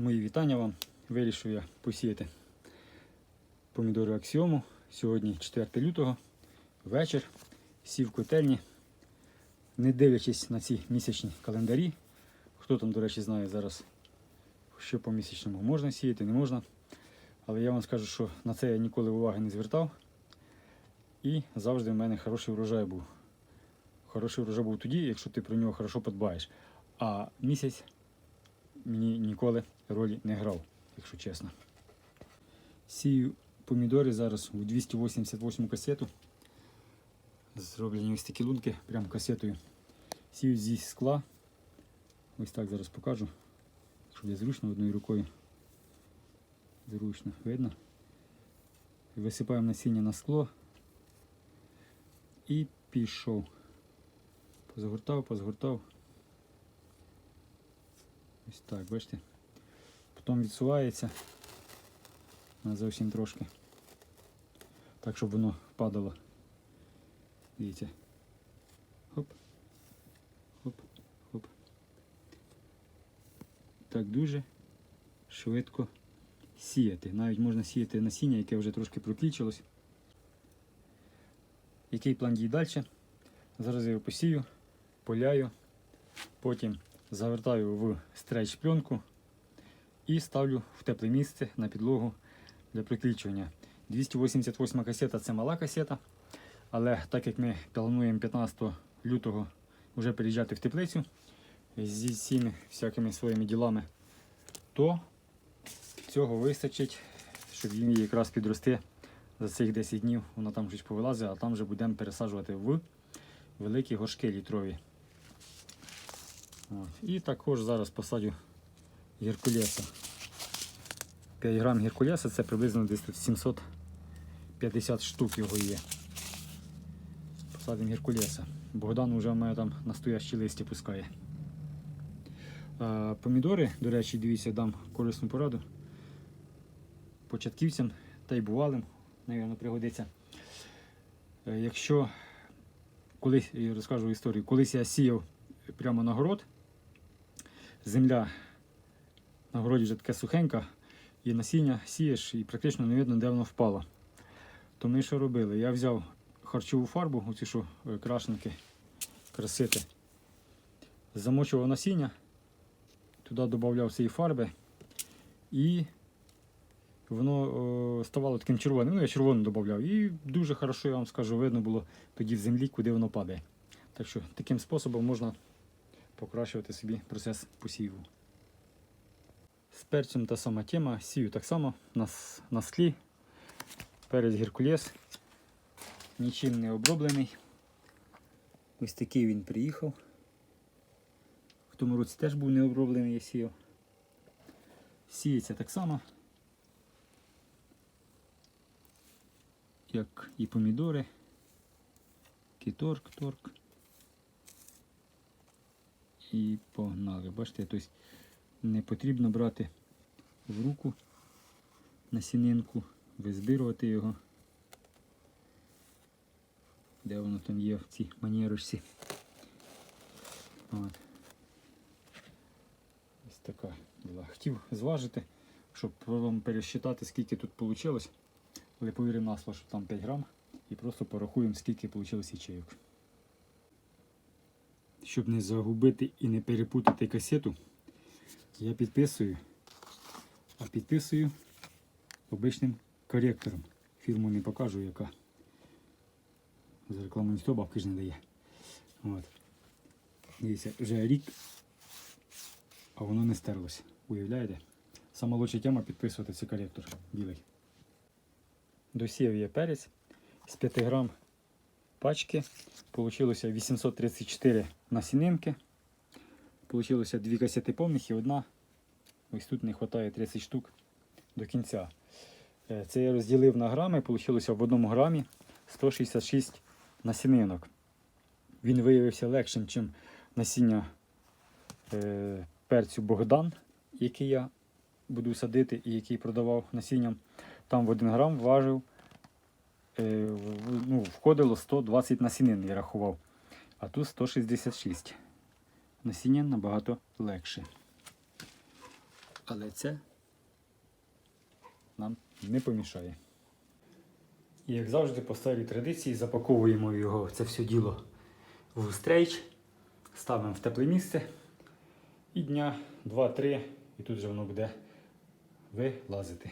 Мої вітання вам. Вирішив я посіяти помідори аксіому. Сьогодні 4 лютого, вечір. Сів котельні. Не дивлячись на ці місячні календарі. Хто там, до речі, знає зараз, що по місячному можна сіяти, не можна. Але я вам скажу, що на це я ніколи уваги не звертав. І завжди в мене хороший врожай був. Хороший врожай був тоді, якщо ти про нього хорошо подбаєш. А місяць мені ніколи ролі не грав, якщо чесно. Сію помідори зараз у 288 касету. Зроблені ось такі лунки, прям касетою. Сію зі скла. Ось так зараз покажу, щоб я зручно одною рукою. Зручно видно. Висипаємо насіння на скло і пішов. Позгортав, позгортав. Ось так, бачите? Потім відсувається на зовсім трошки. Так, щоб воно падало. Дивіться. Хоп. Хоп, хоп. Так дуже швидко сіяти. Навіть можна сіяти насіння, яке вже трошки проклічилось. Який план дій далі? Зараз я його посію, поляю, потім завертаю в стрейч пленку і ставлю в тепле місце на підлогу для приклічування. 288 касета це мала касета, але так як ми плануємо 15 лютого вже переїжджати в теплицю зі всіми всякими своїми ділами, то цього вистачить, щоб їм якраз підрости за цих 10 днів. Воно там щось повилазить, а там вже будемо пересаджувати в великі горшки літрові. І також зараз посадю геркулеса. 5 грам геркулеса це приблизно десь тут 750 штук його є. Посадимо геркулеса. Богдан вже в мене там настоящі листі пускає. Помідори, до речі, дивіться, дам корисну пораду. Початківцям та й бувалим, навіть пригодиться. Е, Якщо колись я розкажу історію, колись я сіяв прямо на город, земля на городі вже така сухенька, і насіння сієш і практично не видно, де воно впало. То ми що робили? Я взяв харчову фарбу, оці що е, крашенки, красити, замочував насіння, туди додавав цієї фарби і воно о, ставало таким червоним. Ну, я червону додавав. І дуже хорошо, я вам скажу, видно було тоді в землі, куди воно падає. Так що таким способом можна покращувати собі процес посіву. З перцем та сама тема. Сію так само на, на склі. Перець геркулес. Нічим не оброблений. Ось такий він приїхав. В тому році теж був не оброблений, я сіяв. Сіється так само. Як і помідори. Кіторк, торк. І погнали. Бачите, тобто не потрібно брати в руку насінинку, визбирувати його. Де воно там є в цій манірочці. От. Ось така була. Хотів зважити, щоб вам пересчитати, скільки тут вийшло. Але повіримо на слово, що там 5 грам. І просто порахуємо, скільки вийшло ячейок. Щоб не загубити і не перепутати касету, я підписую, а підписую обичним коректором. Фірму не покажу, яка. За рекламу ніхто бабки ж не дає. От. Дивіться, вже рік, а воно не стерлося. Уявляєте? Сама лучша тема підписувати цей коректор білий. Досів я перець з 5 грам пачки. Получилося 834 насінинки. Получилося дві касети повних і одна. Ось тут не вистачає 30 штук до кінця. Е, Це я розділив на грами, получилося в одному грамі 166 насінинок. Він виявився легшим, ніж насіння е, перцю Богдан, який я буду садити і який продавав насінням. Там в 1 грам важив, е, ну, входило 120 насінин, я рахував. А тут 166. Насіння набагато легше. Але це нам не помішає. І як завжди, по старій традиції запаковуємо його це все діло в стрейч, ставимо в тепле місце і дня 2-3, і тут же воно буде вилазити.